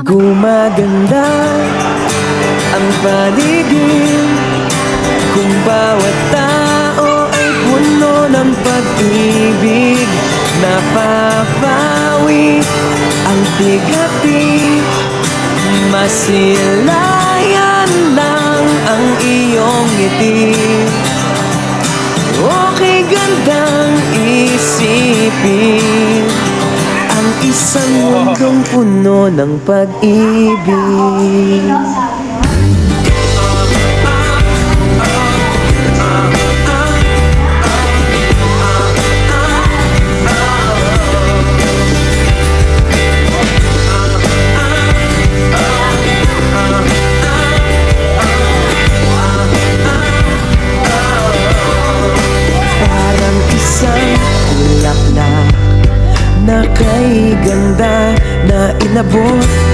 Gumaganda ang paligid Kung bawat tao ay puno ng pag-ibig. Napapawi ang tigati Masilayan lang ang iyong ngiti. Okay gandang isipin isang mundong puno ng pag-ibig kay ganda na inabot.